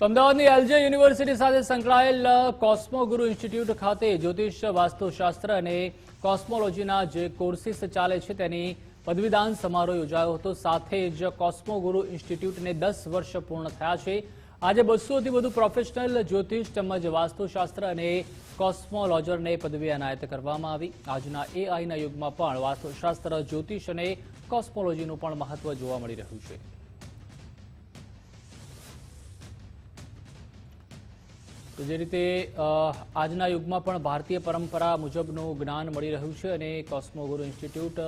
તો અમદાવાદની LJ university સાથે સંકળાયેલ કોસ્મોગુરુ ઇન્સ્ટિટ્યૂટ ખાતે જ્યોતિષ વાસ્તુશાસ્ત્ર અને કોસ્મોલોજીના જે કોર્સિસ ચાલે છે તેની પદવીદાન સમારોહ યોજાયો હતો. સાથે જ કોસ્મોગુરુ ઇન્સ્ટિટ્યૂટને દસ વર્ષ પૂર્ણ થયા છે. આજે બસોથી વધુ પ્રોફેશનલ જ્યોતિષ તેમજ વાસ્તુશાસ્ત્ર અને કોસ્મોલોજરને પદવી એનાયત કરવામાં આવી. આજના એઆઈના યુગમાં પણ વાસ્તુશાસ્ત્ર, જ્યોતિષ અને કોસ્મોલોજીનું પણ મહત્વ જોવા મળી રહ્યું છે. તો જે રીતે આજના યુગમાં પણ ભારતીય પરંપરા મુજબનું જ્ઞાન મળી રહ્યું છે અને કોસ્મોગુરુ ઇન્સ્ટિટ્યૂટ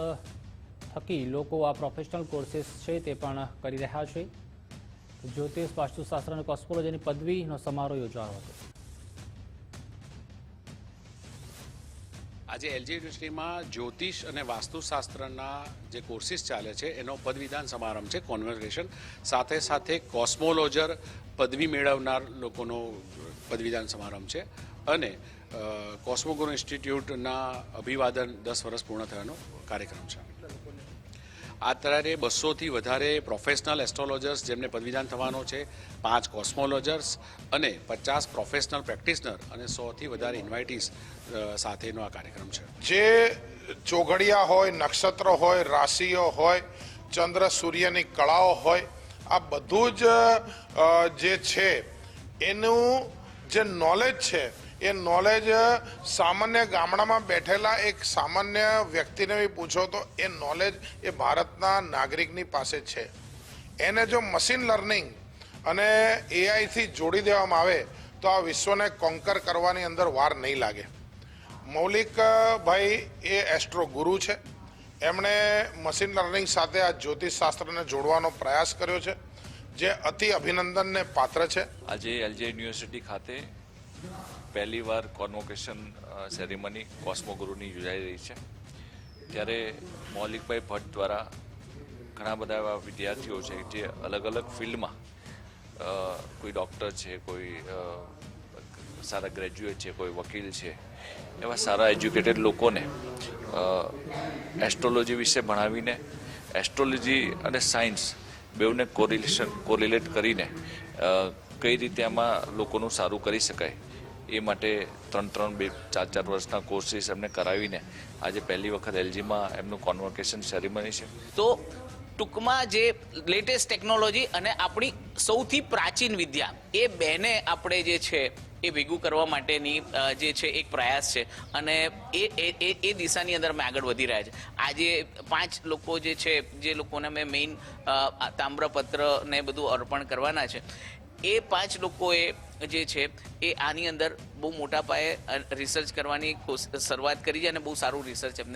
થકી લોકો આ પ્રોફેશનલ કોર્સિસ છે તે પણ કરી રહ્યા છે. જ્યોતિષ, વાસ્તુશાસ્ત્ર અને કોસ્મોલોજીની પદવીનો સમારોહ યોજાયો હતો. આજે એલજી યુનિવર્સિટીમાં જ્યોતિષ અને વાસ્તુશાસ્ત્રના જે કોર્સિસ ચાલે છે, એનો પદવીદાન સમારંભ છે કોન્વર્સેશન સાથે સાથે કોસ્મોલોજર પદવી મેળવનાર લોકોનો પદવીદાન સમારંભ છે અને કોસ્મોગોન ઇન્સ્ટિટ્યૂટના અભિવાદન દસ વર્ષ પૂર્ણ થયાનો કાર્યક્રમ છે. અત્યારે બસોથી વધારે પ્રોફેશનલ એસ્ટ્રોલોજર્સ જેમને પદવીદાન થવાનો છે, પાંચ કોસ્મોલોજર્સ અને પચાસ પ્રોફેશનલ પ્રેક્ટિશનર અને સોથી વધારે ઇન્વાઇટીસ સાથેનો આ કાર્યક્રમ છે. જે ચોઘડિયા હોય, નક્ષત્ર હોય, રાશિઓ હોય, ચંદ્ર સૂર્યની કળાઓ હોય, આ બધું જ જે છે, એનું જે નોલેજ છે, એ નોલેજ સામાન્ય ગામડામાં બેઠેલા એક સામાન્ય વ્યક્તિને બી પૂછો તો એ નોલેજ એ ભારતના નાગરિકની પાસે છે. એને જો મશીન લર્નિંગ અને એઆઈથી જોડી દેવામાં આવે, તો આ વિશ્વને કોન્કર કરવાની અંદર વાર નહીં લાગે. મૌલિક ભાઈ એ એસ્ટ્રો ગુરુ છે. એમણે મશીન લર્નિંગ સાથે આ જ્યોતિષશાસ્ત્રને જોડવાનો પ્રયાસ કર્યો છે. જે અતિ અભિનંદનને પાત્ર છે. આજે એલજે યુનિવર્સિટી ખાતે પહેલી વાર કોન્વોકેશન સેરેમની કોસ્મોગુરુની યોજાઈ રહી છે. ત્યારે મૌલિકભાઈ ભટ્ટ દ્વારા ઘણા બધા એવા વિદ્યાર્થીઓ છે જે અલગ અલગ ફિલ્ડમાં કોઈ ડૉક્ટર છે, કોઈ સારા ગ્રેજ્યુએટ છે, કોઈ વકીલ છે, એવા સારા એજ્યુકેટેડ લોકોને એસ્ટ્રોલોજી વિશે ભણાવીને, એસ્ટ્રોલોજી અને સાયન્સ બેઉને કોરિલેશન કોરિલેટ કરીને કઈ રીતે આમાં લોકોનું સારું કરી શકાય એ માટે ત્રણ ત્રણ બે ચાર ચાર વર્ષના કોર્સીસ એમને કરાવીને આજે પહેલી વખત એલજીમાં એમનું કોન્વર્કેશન સેરેમની છે. તો ટૂંકમાં જે લેટેસ્ટ ટેકનોલોજી અને આપણી સૌથી પ્રાચીન વિદ્યા, એ બેને આપણે જે છે એ ભેગું કરવા માટેની જે છે એક પ્રયાસ છે. અને એ, એ- એ દિશાની અંદર અમે આગળ વધી રહ્યા છે. આજે પાંચ લોકો જે છે, જે લોકોને અમે મેઇન તામ્રપત્રને બધું અર્પણ કરવાના છે. એ પાંચ લોકોએ જે છે, એ આની અંદર બહુ મોટા પાયે રિસર્ચ કરવાની શરૂઆત કરી છે અને બહુ સારું રિસર્ચ એમને